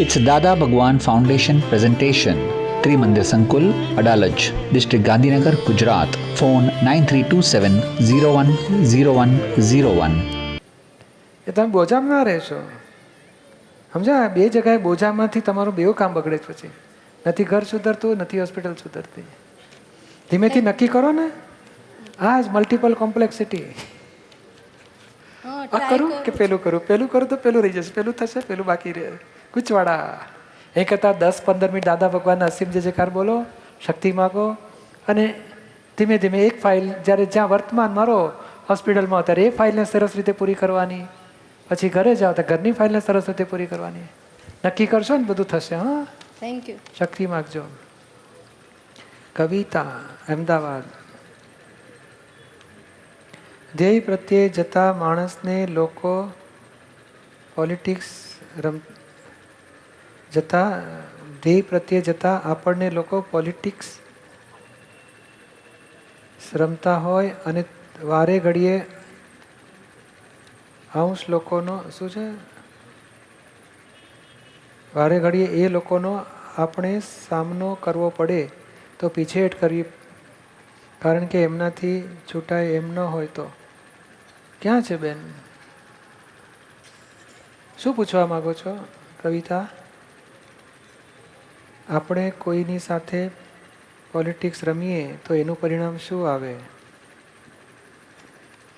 It's Dada Bhagwan Foundation presentation. Trimandir Sankul, Adalaj, District Gandhinagar, Gujarat. Phone 9327 010101. એ તમે બોજામાં ના રહેશો. સમજા બે જગ્યાએ બોજામાંથી તમારું બેવ કામ બગડે છે પછી. નથી ઘર સુધરતું નથી હોસ્પિટલ સુધરતી. ધીમેથી નક્કી કરો ને. આ જ મલ્ટિપલ કોમ્પ્લેક્સિટી આ કરું. કે પેલું કરું? પેલું કરું તો પેલું રહી જશે પેલું થશે પેલું બાકી રહે. કૂચવાડા. એ કરતાં દસ પંદર મિનિટ દાદા ભગવાનના અસીમ જે જયકાર બોલો શક્તિ માગો. અને ધીમે ધીમે એક ફાઇલ જ્યારે જ્યાં વર્તમાન મારો હોસ્પિટલમાં ત્યારે એ ફાઇલને સરસ રીતે પૂરી કરવાની. પછી ઘરે જાઓ તો ઘરની ફાઇલને સરસ રીતે પૂરી કરવાની. નક્કી કરશો ને બધું થશે હા? થેન્ક યુ શક્તિ માગજો. કવિતા અમદાવાદ. ધ્યેય પ્રત્યે જતા માણસને લોકો પોલિટિક્સ રમ જતા, ધ્યેય પ્રત્યે જતા આપણને લોકો પોલિટિક્સ રમતા હોય અને વારે ઘડીએ અંશ લોકોનો શું છે? વારે ઘડીએ એ લોકોનો આપણે સામનો કરવો પડે તો પીછેહટ કરવી કારણ કે એમનાથી છૂટાય એમ ન હોય તો. ક્યાં છે બેન? શું પૂછવા માગો છો, કવિતા? આપણે કોઈની સાથે પોલિટિક્સ રમીએ તો એનું પરિણામ શું આવે?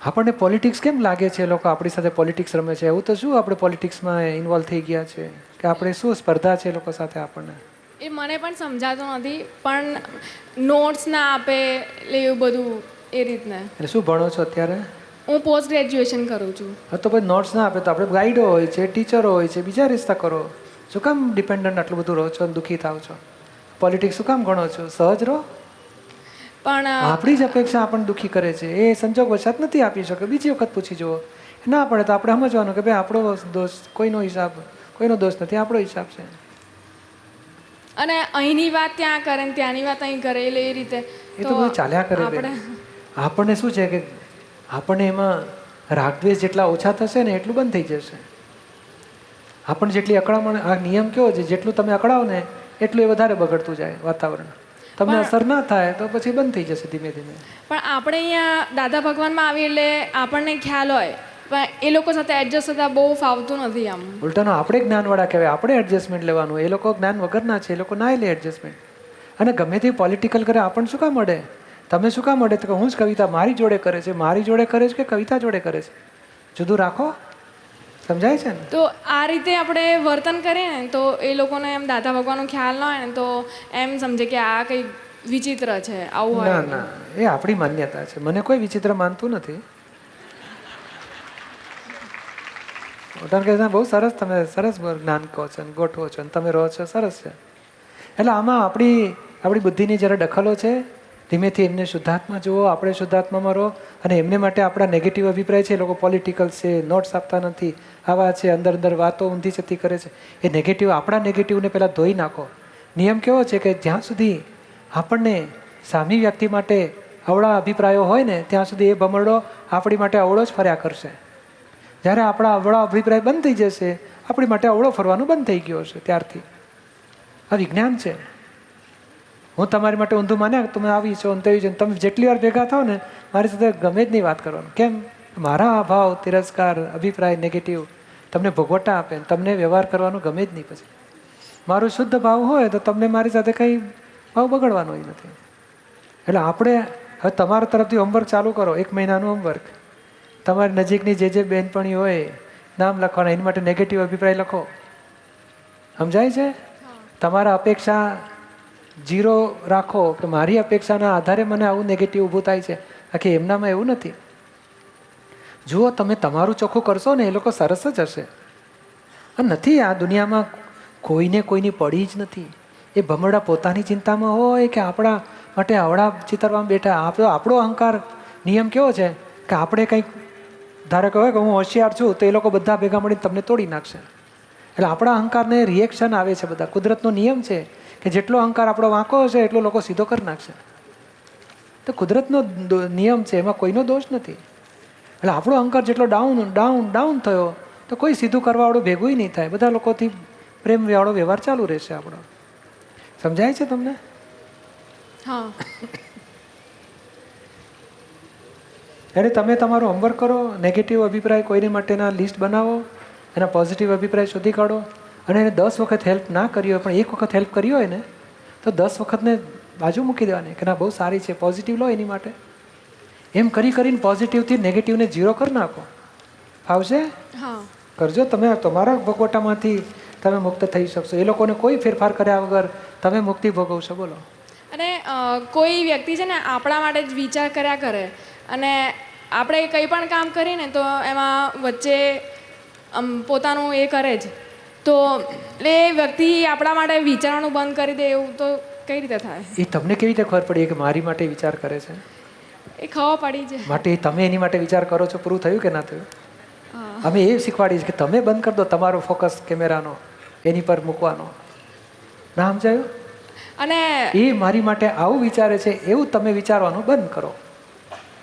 આપણને પોલિટિક્સ કેમ લાગે છે? લોકો આપણી સાથે પોલિટિક્સ રમે છે. એવું તો શું આપણે પોલિટિક્સમાં ઇન્વોલ્વ થઈ ગયા છે? કે આપણે શું સ્પર્ધા છે લોકો સાથે આપણને? એ મને પણ સમજાતું નથી પણ નોટ્સ ના આપે એટલે એવું બધું એ રીતના. એટલે શું ભણો છો અત્યારે? હું પોસ્ટ ગ્રેજ્યુએશન કરું છું. હા તો પછી નોટ્સ ના આપે તો આપણે ગાઈડો હોય છે ટીચરો હોય છે બીજા રિશ્તા કરો. શું કામ ડિપેન્ડન્ટ આટલું બધું રહો છો અને દુઃખી થાવ છો? પોલિટિક્સ શું કામ ગણો છો? સહજ રહો? પણ આપણી જ અપેક્ષા આપણને દુઃખી કરે છે. એ સંજોગ વસાત નથી આપી શકે. બીજી વખત પૂછી જુઓ. ના પડે તો આપણે સમજવાનું કે ભાઈ આપણો દોષ કોઈનો હિસાબ કોઈનો દોષ નથી. આપણો હિસાબ છે. અને અહીંની વાત ત્યાં કરે ને ત્યાંની વાત અહીં કરે એટલે એ રીતે એ તો બધું ચાલ્યા કરે આપણે આપણને શું છે કે આપણને એમાં રાગદ્વેષ જેટલા ઓછા થશે ને એટલું બંધ થઈ જશે. આપણને જેટલી અકળામણ આ નિયમ કેવો છે? જેટલું તમે અકળાવો ને એટલું એ વધારે બગડતું જાય વાતાવરણ. તમને અસર ના થાય તો પછી બંધ થઈ જશે ધીમે ધીમે. પણ આપણે અહીંયા દાદા ભગવાનમાં આવી એટલે આપણને ખ્યાલ હોય પણ એ લોકો સાથે એડજસ્ટ થતા બહુ ફાવતું નથી આમ. ઉલટાનો આપણે જ્ઞાનવાળા કહેવાય આપણે એડજસ્ટમેન્ટ લેવાનું એ લોકો જ્ઞાન વગરના છે એ લોકો ના લે એડજસ્ટમેન્ટ અને ગમે તે પોલિટિકલ કરે આપણને શું કામ મળે? તમે શું કામ મળે? તો કે હું જ કવિતા મારી જોડે કરે છે મારી જોડે કરે છે કે કવિતા જોડે કરે છે? જુદું રાખો. સમજાય છે ને? તો આ રીતે આપણે વર્તન કરીએ ને તો એ લોકોને એમ દાદા ભગવાનનો ખ્યાલ ન હોય ને તો એમ સમજે કે આ કંઈ વિચિત્ર છે આવું હોય. ના એ આપણી માન્યતા છે. મને કોઈ વિચિત્ર માનતું નથી. ઓટાણ કે બહુ સરસ તમે સરસ જ્ઞાન કહો છો ને ગોઠવો છો ને તમે રહો છો સરસ છે. એટલે આમાં આપણી આપણી બુદ્ધિની જરા દખલો છે ધીમેથી એમને શુદ્ધાત્મા જુઓ આપણે શુદ્ધાત્મામાં રહો અને એમને માટે આપણા નેગેટિવ અભિપ્રાય છે એ લોકો પોલિટિકલ છે નોટ્સ આપતા નથી. આવા છે, અંદર અંદર વાતો ઊંધી જતી કરે છે. એ નેગેટિવ આપણા નેગેટિવને પહેલાં ધોઈ નાખો. નિયમ કેવો છે કે જ્યાં સુધી આપણને સામી વ્યક્તિ માટે અવળા અભિપ્રાયો હોય ને, ત્યાં સુધી એ ભમરડો આપણી માટે અવળો જ ફર્યા કરશે. જ્યારે આપણા અવળા અભિપ્રાય બંધ થઈ જશે, આપણી માટે અવળો ફરવાનું બંધ થઈ ગયો છે ત્યારથી. આ વિજ્ઞાન છે. હું તમારી માટે ઊંધું માન્યા તમે આવી છો છો તમે જેટલી વાર ભેગા થાવ ને, મારી સાથે ગમે જ નહીં વાત કરવાનું. કેમ? મારા અભાવ તિરસ્કાર અભિપ્રાય નેગેટિવ તમને ભોગવટા આપે તમને વ્યવહાર કરવાનું ગમે જ નહીં પછી. મારો શુદ્ધ ભાવ હોય તો તમને મારી સાથે કંઈ ભાવ બગડવાનો નથી. એટલે આપણે હવે તમારા તરફથી હોમવર્ક ચાલુ કરો એક મહિનાનું હોમવર્ક તમારી નજીકની જે જે બહેનપણી હોય નામ લખવાના એની માટે નેગેટિવ અભિપ્રાય લખો. સમજાય છે? તમારા અપેક્ષા જીરો રાખો કે મારી અપેક્ષાના આધારે મને આવું નેગેટિવ ઊભું થાય છે. આખી એમનામાં એવું નથી. જુઓ, તમે તમારું ચોખ્ખું કરશો ને એ લોકો સરસ જ હશે. નથી, આ દુનિયામાં કોઈને કોઈની પડી જ નથી. એ ભમરડા પોતાની ચિંતામાં હોય કે આપણા માટે આવડા ચિતરવામાં બેઠા. આપણો આપણો અહંકાર નિયમ કેવો છે કે આપણે કંઈક, ધારો કે હોય કે હું હોશિયાર છું, તો એ લોકો બધા ભેગા મળીને તમને તોડી નાખશે. એટલે આપણા અહંકારને રિએક્શન આવે છે બધા. કુદરતનો નિયમ છે કે જેટલો અહંકાર આપણો વાંકો હશે, એટલો લોકો સીધો કરી નાખશે. તો કુદરતનો નિયમ છે, એમાં કોઈનો દોષ નથી. એટલે આપણો અહંકાર જેટલો ડાઉન ડાઉન ડાઉન થયો તો કોઈ સીધું કરવાવાળું ભેગું નહીં થાય. બધા લોકોથી પ્રેમવાળો વ્યવહાર ચાલુ રહેશે આપણો. સમજાય છે તમને? હા. એટલે તમે તમારું હોમવર્ક કરો નેગેટિવ અભિપ્રાય કોઈની માટેના લિસ્ટ બનાવો એના પોઝિટિવ અભિપ્રાય શોધી કાઢો અને એને દસ વખત હેલ્પ ના કરી હોય પણ એક વખત હેલ્પ કરી હોય ને તો દસ વખતને બાજુ મૂકી દેવાની કે ના બહુ સારી છે પોઝિટિવ લો એની માટે. એમ કરી કરીને પોઝિટિવથી નેગેટિવને ઝીરો કરી નાખો. આવશે? હા. કરજો. તમે તમારા ભગવટામાંથી તમે મુક્ત થઈ શકશો. એ લોકોને કોઈ ફેરફાર કર્યા વગર તમે મુક્તિ ભોગવશો. બોલો. અને કોઈ વ્યક્તિ છે ને આપણા માટે જ વિચાર કર્યા કરે અને આપણે કંઈ પણ કામ કરીએ ને તો એમાં વચ્ચે આમ પોતાનું એ કરે જ. તો એ વ્યક્તિ આપણા માટે વિચારવાનું બંધ કરી દે એવું તો કઈ રીતે થાય? એ તમને કેવી રીતે ખબર પડી કે મારી માટે વિચાર કરે છે? એ ખબર પડી જાય. માટે તમે એની માટે વિચાર કરો છો પૂરું થયું કે ના થયું? અમે એ શીખવાડીએ છીએ કે તમે બંધ કરી દો તમારો ફોકસ કેમેરાનો એની પર મૂકવાનો. ના સમજાયું? અને એ મારી માટે આવું વિચારે છે એવું તમે વિચારવાનું બંધ કરો.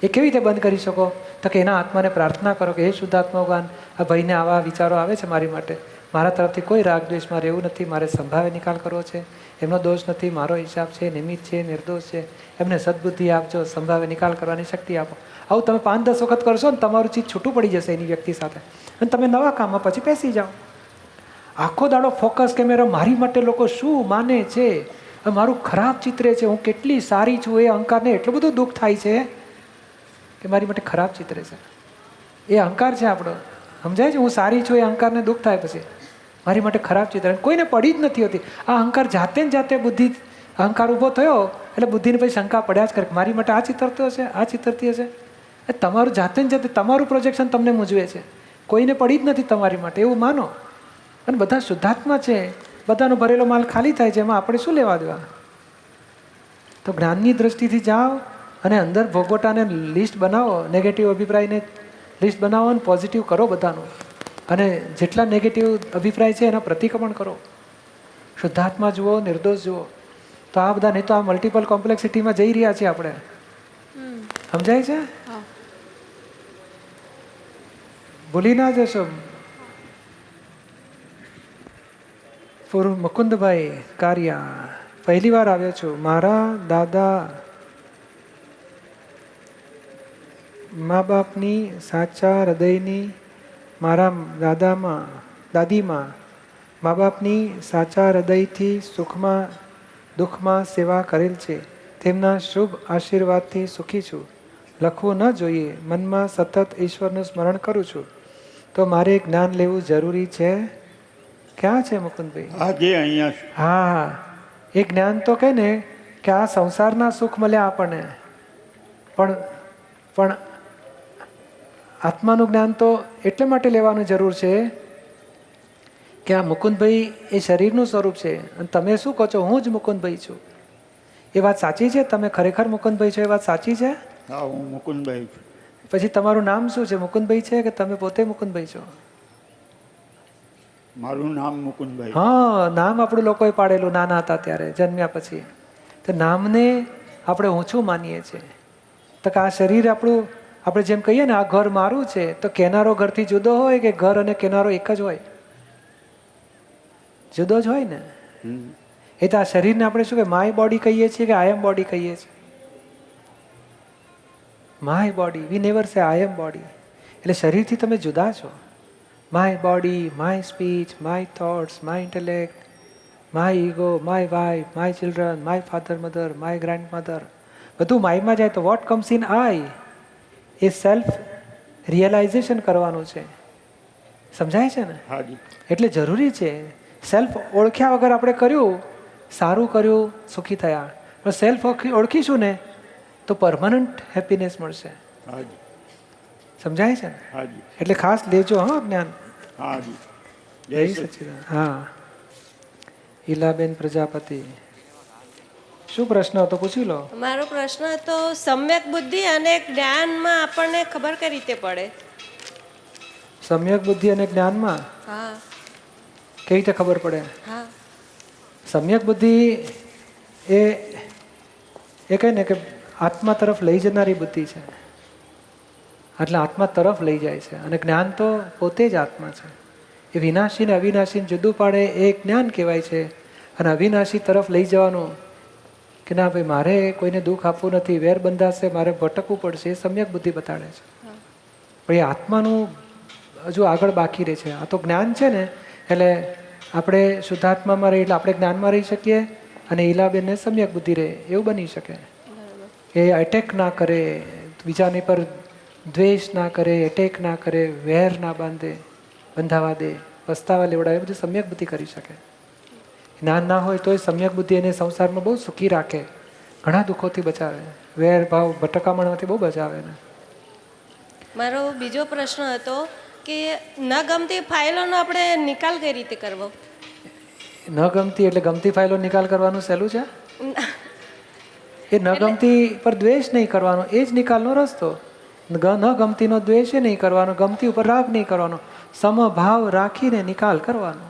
એ કેવી રીતે બંધ કરી શકો? તો કે એના આત્માને પ્રાર્થના કરો કે હે શુદ્ધાત્મા ભગવાન આ ભાઈને આવા વિચારો આવે છે મારી માટે. મારા તરફથી કોઈ રાગ દ્વેષમાં રહેવું નથી, મારે સંભાવે નિકાલ કરવો છે, એમનો દોષ નથી, મારો હિસાબ છે, નિમિત્ત છે, નિર્દોષ છે, એમને સદબુદ્ધિ આપજો, સંભાવે નિકાલ કરવાની શક્તિ આપો. આવું તમે પાંચ દસ વખત કરશો ને તમારું ચીજ છૂટું પડી જશે એની વ્યક્તિ સાથે. અને તમે નવા કામમાં પછી બેસી જાઓ. આખો દાડો ફોકસ કેમેરો મારી માટે લોકો શું માને છે? મારું ખરાબ ચિત્ર છે, હું કેટલી સારી છું, એ અહંકારને એટલું બધું દુઃખ થાય છે કે મારી માટે ખરાબ ચિત્ર છે. એ અહંકાર છે આપણો. સમજાય છે? હું સારી છું, એ અહંકારને દુઃખ થાય પછી. મારી માટે ખરાબ ચિત્ર કોઈને પડી જ નથી હોતી. આ અહંકાર જાતે ને જાતે બુદ્ધિ, અહંકાર ઊભો થયો, એટલે બુદ્ધિને પછી શંકા પડ્યા જ કરે મારી માટે આ ચિત્રતો હશે, આ ચિત્રતી હશે. એ તમારું જાતે ને જાતે, તમારું પ્રોજેક્શન તમને મૂંઝવે છે. કોઈને પડી જ નથી તમારી માટે, એવું માનો. અને બધા શુદ્ધાત્મા છે. બધાનો ભરેલો માલ ખાલી થાય છે, એમાં આપણે શું લેવા દેવા? તો જ્ઞાનની દ્રષ્ટિથી જાઓ અને અંદર ભોગવટાને લિસ્ટ બનાવો નેગેટિવ અભિપ્રાયને લિસ્ટ બનાવો અને પોઝિટિવ કરો બધાનું. અને જેટલા નેગેટિવ અભિપ્રાય છે એના પ્રતિક્રમણ કરો. શુદ્ધાત્મા જુઓ નિર્દોષ જુઓ. તો આ બધા નહીં તો આ મલ્ટિપલ કોમ્પ્લેક્સિટીમાં જઈ રહ્યા છીએ આપણે. સમજાય છે? ભૂલી ના જશો. પૂર્વ મુકુંદભાઈ કારિયા પહેલી વાર આવ્યો છું. મારા દાદા મા બાપની સાચા હૃદયની મારા દાદામાં દાદીમાં મા બાપની સાચા હૃદયથી સુખમાં દુઃખમાં સેવા કરેલ છે. તેમના શુભ આશીર્વાદથી સુખી છું. લખવું ન જોઈએ. મનમાં સતત ઈશ્વરનું સ્મરણ કરું છું. તો મારે જ્ઞાન લેવું જરૂરી છે? ક્યાં છે મુકુંદભાઈ? આજે અહીંયા હા હા. એ જ્ઞાન તો કહે ને કે આ સંસારના સુખ મળ્યા આપણને. પણ પણ આત્માનું જ્ઞાન તો એટલે માટે લેવાનું જરૂર છે કે આ મુકુંદભાઈ એ શરીરનું સ્વરૂપ છે. અને તમે શું કહો છો? હું જ મુકુંદભાઈ છું. એ વાત સાચી છે? તમે ખરેખર મુકુંદભાઈ છો? એ વાત સાચી છે? હા હું મુકુંદભાઈ છું. પછી તમારું નામ શું છે? મુકુંદભાઈ છે કે તમે પોતે મુકુંદભાઈ છો? મારું નામ મુકુંદભાઈ. હા નામ આપણું લોકોએ પાડેલું નાના હતા ત્યારે જન્મ્યા પછી. તો નામને આપણે ઓછું માનીએ છીએ. તો કે આ શરીર આપણું આપણે જેમ કહીએ ને આ ઘર મારું છે તો કેનારો ઘરથી જુદો હોય કે ઘર અને કેનારો એક જ હોય? જુદો જ હોય ને? એ તો આ શરીરને આપણે શું કે માય બોડી કહીએ છીએ કે આઈ એમ બોડી કહીએ છીએ? માય બોડી વી નેવર સે આઈ એમ બોડી એટલે શરીરથી તમે જુદા છો. My body my speech my thoughts my intellect my ego my wife my children my father mother my grandmother બધું માયમાં જાય તો what comes in I a self realisation કરવાનું છે. સમજાય છે ને? હાજી. એટલે જરૂરી છે સેલ્ફ ઓળખ્યા વગર આપણે કર્યું સારું કર્યું સુખી થયા. પણ સેલ્ફ ઓળખીશું ને તો પરમાનન્ટ હેપીનેસ મળશે. હાજી. સમજાય છે ને? હાજી. એટલે ખાસ લેજો હા જ્ઞાન. હા. ઈલાબેન પ્રજાપતિ. શું પ્રશ્ન હતો? પૂછી લો. મારો પ્રશ્ન હતો સમ્યક બુદ્ધિ અને જ્ઞાનમાં આપણને ખબર કઈ રીતે પડે? સમ્યક બુદ્ધિ અને જ્ઞાનમાં? હા. કેવી રીતે ખબર પડે? હા. સમ્યક બુદ્ધિ એ એ કહે ને કે આત્મા તરફ લઈ જનારી બુદ્ધિ છે. એટલે આત્મા તરફ લઈ જાય છે અને જ્ઞાન તો પોતે જ આત્મા છે. એ વિનાશી ને અવિનાશીને જુદું પાડે એ જ્ઞાન કહેવાય છે. અને અવિનાશી તરફ લઈ જવાનું કે ના ભાઈ મારે કોઈને દુઃખ આપવું નથી વેર બંધાશે મારે ભટકવું પડશે એ સમ્યક બુદ્ધિ બતાડે છે. પણ એ આત્માનું હજુ આગળ બાકી રહે છે. આ તો જ્ઞાન છે ને એટલે આપણે શુદ્ધાત્મામાં રહી એટલે આપણે જ્ઞાનમાં રહી શકીએ અને ઈલાબેનને સમ્યક બુદ્ધિ રહે એવું બની શકે. એ એટેક ના કરે બીજાની પર દ્વેષ ના કરે એટેક ના કરે વેર ના બાંધે બંધાવા દે પસ્તાવા લેવડાવે એ બધું સમ્યક બુદ્ધિ કરી શકે. જ્ઞાન ના હોય તોય સમ્યક બુદ્ધિ એને સંસારમાં બહુ સુખી રાખે. ઘણા દુઃખોથી બચાવે. વેર ભાવ ભટકામણમાંથી બહુ બચાવે એને. મારો બીજો પ્રશ્ન હતો કે ન ગમતી ફાઇલોનો આપણે નિકાલ કઈ રીતે કરવો? ન ગમતી એટલે ગમતી ફાઇલો નિકાલ કરવાનું સહેલું છે? એ ન ગમતી પર દ્વેષ નહીં કરવાનો એ જ નિકાલનો રસ્તો. ન ગમતીનો દ્વેષ એ નહીં કરવાનો ગમતી ઉપર રાગ નહીં કરવાનો. સમભાવ રાખીને નિકાલ કરવાનો.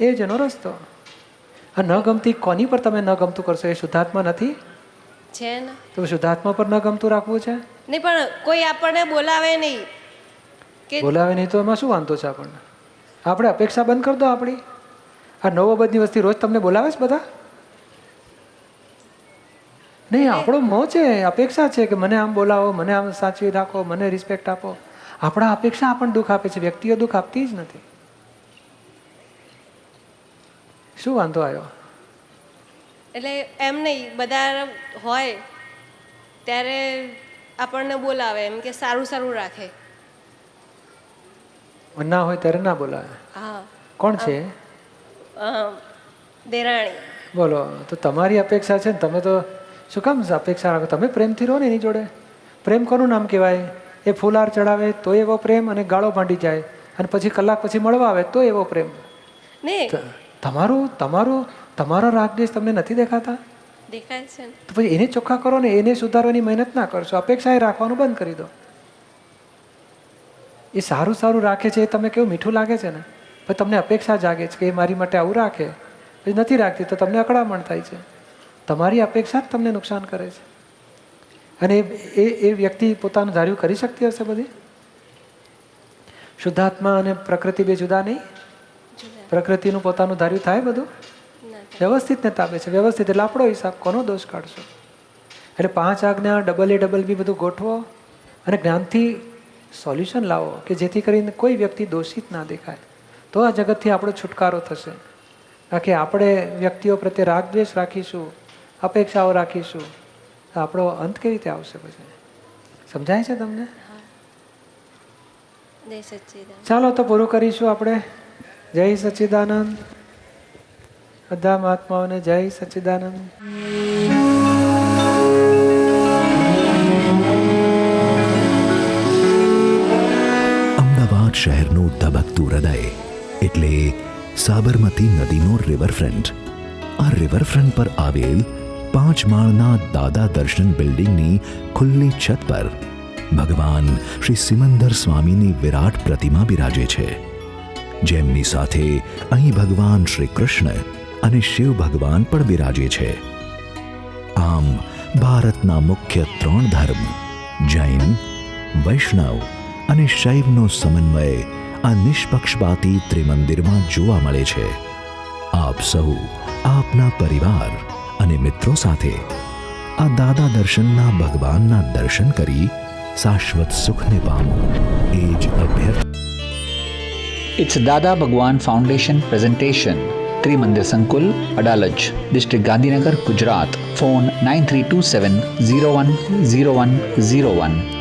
એ જ એનો રસ્તો. આ ન ગમતી કોની પર તમે ન ગમતું કરશો? એ શુદ્ધાત્મા નથી? છે ને. તો શુદ્ધાત્મા પર ન ગમતું રાખવું છે? નહીં પણ કોઈ આપણને બોલાવે નહીં કે બોલાવે નહીં તો એમાં શું વાંધો છે આપણને? આપણે અપેક્ષા બંધ કરી દો આપણી. આ નવો બધી વસ્તી રોજ તમને બોલાવે છે બધા? નહીં આપણો મોહ છે અપેક્ષા છે કે મને આમ બોલાવો મને આમ સાચવી રાખો મને રિસ્પેક્ટ આપો. આપણા અપેક્ષા આપણને દુઃખ આપે છે. વ્યક્તિઓ દુઃખ આપતી જ નથી. શું વાંધો આવ્યો? એટલે એમ નહીં બધા હોય ત્યારે આપણને બોલાવે એમ કે સારું સારું રાખે. ના હોય ત્યારે ના બોલાવે. હા. કોણ છે? દેરાણી. બોલો તો તમારી અપેક્ષા છે ને તમે તો શું કામ અપેક્ષા રાખો? તમે પ્રેમથી રહો ને એની જોડે. પ્રેમ કોનું નામ કહેવાય? એ ફૂલાર ચડાવે તો એવો પ્રેમ અને ગાળો ભાંડી જાય. અને પછી કલાક પછી મળવા આવે તો એવો પ્રેમ. નહીં ત- તમારું તમારો તમારો રાગદેશ તમને નથી દેખાતા? દેખાય છે. તો પછી એને ચોખ્ખા કરો ને એને સુધારવાની મહેનત ના કરશો. અપેક્ષા એ રાખવાનું બંધ કરી દો. એ સારું સારું રાખે છે એ તમે કેવું મીઠું લાગે છે ને? પછી તમને અપેક્ષા જાગે છે કે એ મારી માટે આવું રાખે. પછી નથી રાખતી તો તમને અકળામણ થાય છે. તમારી અપેક્ષા જ તમને નુકસાન કરે છે. અને એ- એ એ વ્યક્તિ પોતાનું ધાર્યું કરી શકતી હશે બધી? શુદ્ધાત્મા અને પ્રકૃતિ બે જુદા નહીં? પ્રકૃતિનું પોતાનું ધાર્યું થાય બધું? વ્યવસ્થિત ને તાબે છે. વ્યવસ્થિત એટલે આપણો હિસાબ કોનો દોષ કાઢશો? એટલે પાંચ આજ્ઞા ડબલ એ ડબલ બી બધું ગોઠવો અને જ્ઞાનથી સોલ્યુશન લાવો કે જેથી કરીને કોઈ વ્યક્તિ દોષિત ના દેખાય. તો આ જગતથી આપણો છુટકારો થશે. બાકી આપણે વ્યક્તિઓ પ્રત્યે રાગ દ્વેષ રાખીશું અપેક્ષાઓ રાખીશું તો આપણો અંત કેવી રીતે આવશે પછી? સમજાય છે તમને? ચાલો તો પૂરું કરીશું આપણે. જય સચિદાનંદ. બધા મહાત્માઓને જય સચિદાનંદ. અમદાવાદ શહેરનું ધબકતું હૃદય એટલે સાબરમતી નદીનો રિવરફ્રન્ટ આ રિવરફ્રન્ટ પર આવેલ પાંચ માળના દાદા દર્શન બિલ્ડિંગની ખુલ્લી છત પર ભગવાન શ્રી સિમંદર સ્વામીની વિરાટ પ્રતિમા બિરાજે છે. જેમની સાથે અહીં ભગવાન શ્રી કૃષ્ણ અને શિવ ભગવાન પણ બિરાજે છે. આમ ભારતના મુખ્ય ત્રણ ધર્મ, જૈન, વૈષ્ણવ અને શૈવનો સમન્વય આ નિષ્પક્ષપાતી ત્રિમંદિરમાં જોવા મળે છે. આપ સૌ આપના પરિવાર અને મિત્રો સાથે આ દાદા દર્શનના ભગવાનના દર્શન કરી શાશ્વત સુખને પામો. એ જ અભ્યર્થ इट्स दादा भगवान फाउंडेशन presentation. त्रिमंदिर संकुल Adalaj district Gandhinagar Gujarat phone nine three two seven zero one zero one zero one